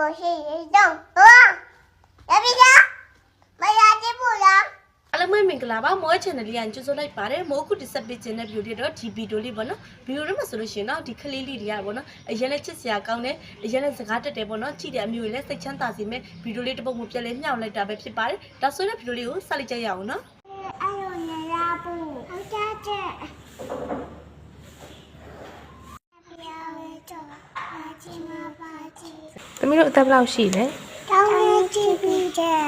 ကိုရှိရတော့ဟောရပြီလားမရကြည့်ဘူးလားအားလုံးပဲမင်္ဂလာပါမော channel လေးကကြိုဆိုလိုက်ပါတယ်မိုးအခုတစ်ဆက်ပေးခြင်းတဲ့ video တွေတော့ဒီ video လေးပေါ့နော် video တွေမှာဆိုလို့ရှိရင်တော့ဒီကလေးလေးတွေကပေါ့နော်အရင်လည်းချစ်စရာကောင်းတယ်အရင်လည်းစကားတက်တယ်ပေါ့နော်ကြည့်တဲ့အမျိုးတွေလည်းစိတ်ချမ်းသာစေမယ် video လေးတစ်ပုဒ်မှပြက်လဲမျှောက်လိုက်တာပဲဖြစ်ပါတယ်ဒါဆိုရင် video လေးကိုစလိုက်ကြရအောင်နော်အဲ့လိုနေရဘူးဟုတ်ကြကြပြောရတော့အချင်းမပါချီ သမီးတို့အသက်ဘယ်လောက်ရှိလဲတောင်းရကြည့်ပြီးတဲ့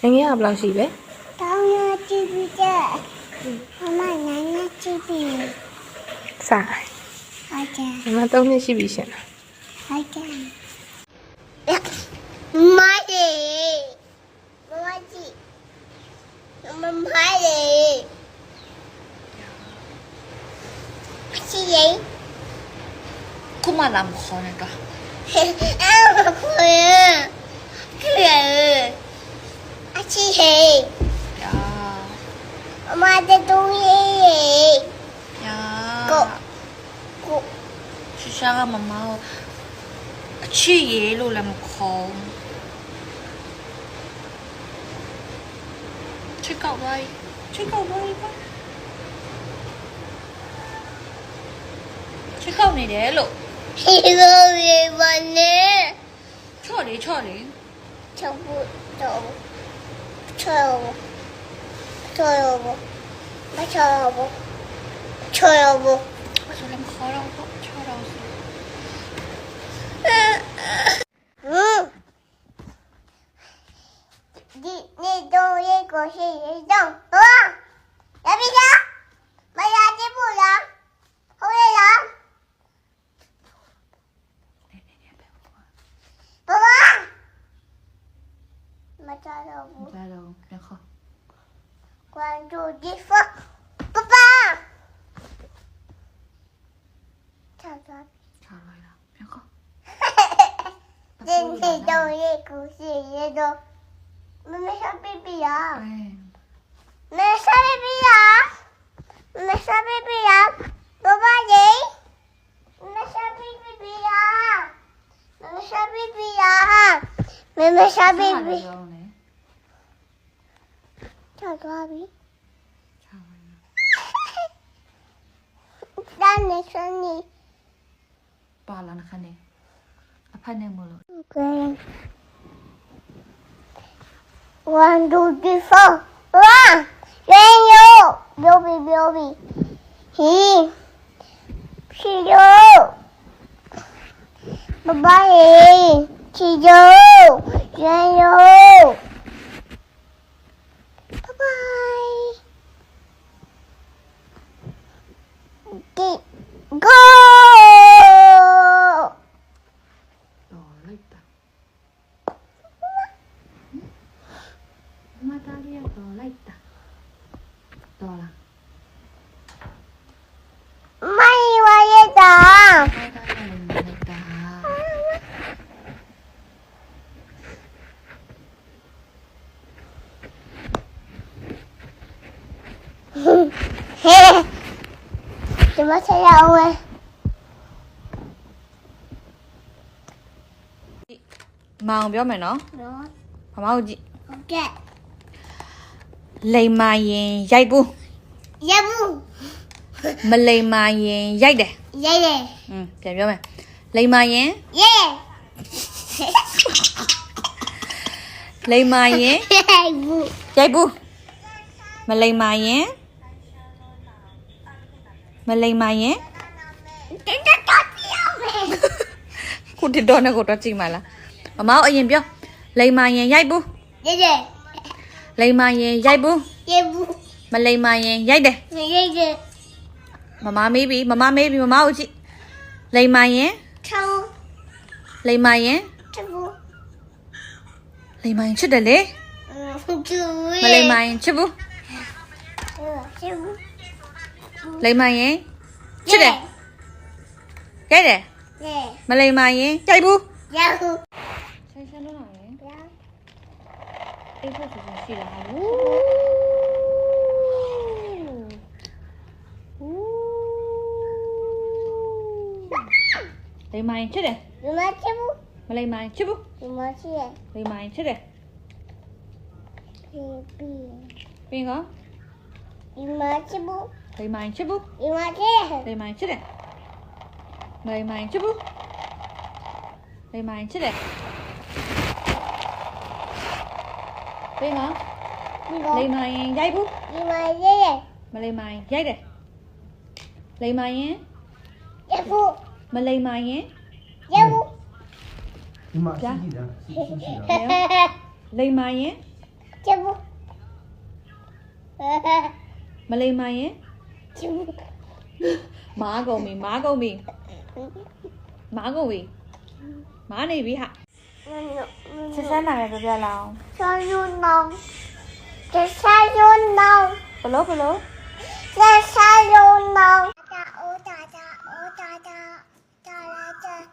ငယ်ငယ်ကဘယ်လောက်ရှိလဲတောင်းရကြည့်ပြီးတဲ့မမနိုင်ရကြည့်ပြီးစအိုင်ဟုတ်ကြညီမ3နှစ်ရှိပြီရှင်လားဟုတ်ကြမိုက်ရေမမကြည့်မမရေချီရေခုမှလာမခေါ်နဲ့တော့ 아, 뭐야? 그래. 아치해. 야. 엄마한테 동해. 야. 고. 고. 주샤가 엄마. 아치해. 로라면 콩. Take away. Take away. Take away. Take away. 철이 철이. 저부 저부 저여보 저여보 나 저여보 저여보 저랑 걸어서 철아서 니, 니, 너의 것이 이정. 关注积分，爸爸。差不多，了，别哭。哈哈哈！今天中午是爷爷中。妈妈刷 BB 牙。妈妈刷 BB 牙。妈妈刷 BB 牙。爸爸你。妈妈刷 BB 牙。妈妈刷 BB。 ချသွားပြီချပါလားဒါနဲ့ဆန်းနေပါလာနခနဲ့အဖက်နဲ့မလို့ Okay One two three four one ရေယိုဘိုဘီဘိုဘီဟီချီယိုဘဘယေချီယို 너라 있다. 너라. 엄마 이와이다. 주무세요 오늘. Màu béo mày nó. Đúng. Màu gì? Ok. လိမ်မာရင်ရိုက်ဘူးရဘူးမလိမ်မာရင်ရိုက်တယ်ရရอืมပြန်ပြောမယ်လိမ်မာရင်ရရလိမ်မာရင်ရဘူးရိုက်ဘူးမလိမ်မာရင်မလိမ်မာရင်တက်တက်တော့ပြောမယ်ခုတတော်နဲ့ကိုတော့ကြည့်မလားမမအရင်ပြောလိမ်မာရင်ရိုက်ဘူးရရ လိမ်မာရင်ရိုက်ဘူးရေဘူးမလိမ်မာရင်ရိုက်တယ်မရိတ်တဲ့မမမေးပြီမမမေးပြီမမကိုကြည့်လိမ်မာရင်ထောင်းလိမ်မာရင်တဘူးလိမ်မာရင်ချစ်တယ်လေကျူမလိမ်မာရင်ချစ်ဘူးရေဘူးလိမ်မာရင်ချစ်တယ်ရိုက်တယ်ရေမလိမ်မာရင်ကြိုက်ဘူးရဘူး Able to see the house. Remai chết rồi. Remai chết đi, Mà lấy mai chết bu. Remai chết rồi. Remai chết rồi. Pin. Pin không? Remai chết bu. Remai chết bu. Remai chết rồi. Remai chết rồi. Remai chết bu. Remai chết rồi. Lima. Lima yang giấy bút. Lima giấy. Mà lima giấy đây. Lima nhé. Giấy bút. Mà lima nhé. Giấy bút. Lima gì đó. Lima nhé. Giấy bút. Mà lima nhé. Má gồm mì, má gồm mì. Má gồm mì. Má này bị hại. 这山哪个月亮？这山月亮。这山月亮。不咯不咯。这山月亮。哦哒哒哦哒哒，在啊。在，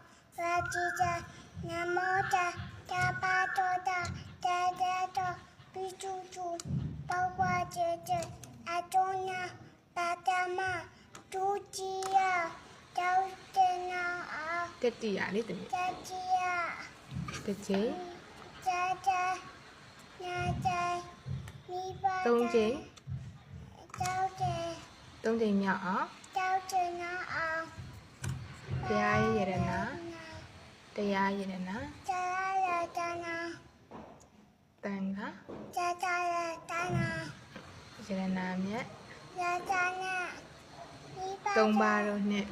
你在。在。Tờ chế. Tông chế. Tông chế nhỏ. Tê ai vậy là nó Tê ai vậy đàn á Tàng hả? Vậy đàn nam nhé. Tông ba rồi nè.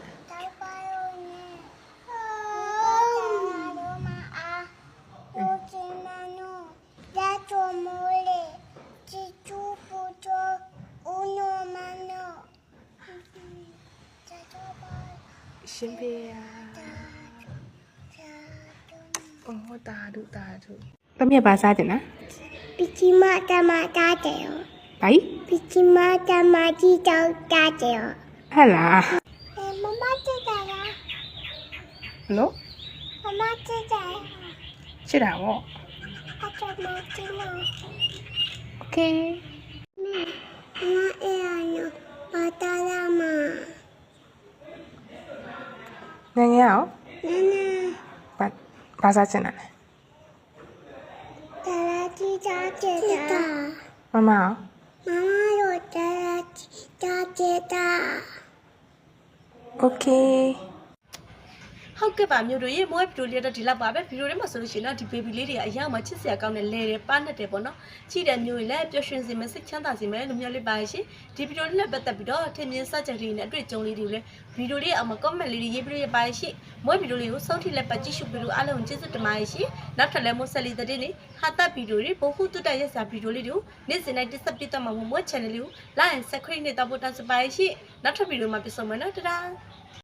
ရှင်ဖေယ။အော်တာဒုတာဒု။တမက်ပါစားတင်လား။ပီချီမတမတာတယ်ရော။ဘာကြီး။ပီချီမတမကြီးတောက်တာတယ်ရော။ဟဲ့လား။အဲမမတက်တာလား။နော်။မမတက်တာ။ချစ်တာပေါ့။အတော်မတင်လား။ Okay. မမအေးရနော်။မတားလားမ။ Nang yao? Ba ba sa chen na. Tara ji. Mama. Mama yo tara ji ja ke ဟုတ်ကဲ့ပါမျိုးတို့ရေမွေးဗီဒီယိုလေးတော့ဒီလောက်ပါပဲဗီဒီယိုထဲမှာဆိုလို့ရှိရင်တော့ဒီ baby လေးတွေကအရင်မှချစ်စရာကောင်းတဲ့လဲတယ်ပါနဲ့တယ်ပေါ့နော်ချစ်တဲ့မျိုးတွေလည်းပျော်ရွှင်စေမယ်စိတ်ချမ်းသာစေမယ်လို့မျိုးလေးပါရှင်ဒီဗီဒီယိုလေးနဲ့ပတ်သက်ပြီးတော့ထင်မြင်စကြတွေနဲ့အတွေ့အကြုံလေးတွေကိုလည်းဗီဒီယိုလေးအောက်မှာ comment လေးတွေရေးပြီးရပါရှင်မွေးဗီဒီယိုလေးကိုဆုံးထိလက်ပတ်ကြည့်ရှုပြီးတော့အားလုံးကျေးဇူးတင်ပါတယ်ရှင်နောက်ထပ်လည်းမို့ဆက်လီတဲ့နေ့ဟာတာဗီဒီယိုတွေဘဟုတုတရက်စာဗီဒီယိုလေးတွေကိုနေ့စဉ်တိုင်းတက်ဆက်ပြတ်မှာမွေး channel လေးကို like and subscribe နဲ့တော့ပို့တောင်းစပါရှင်နောက်ထပ်ဗီဒီယိုမှာပြန်ဆုံမယ်နော်တဒါ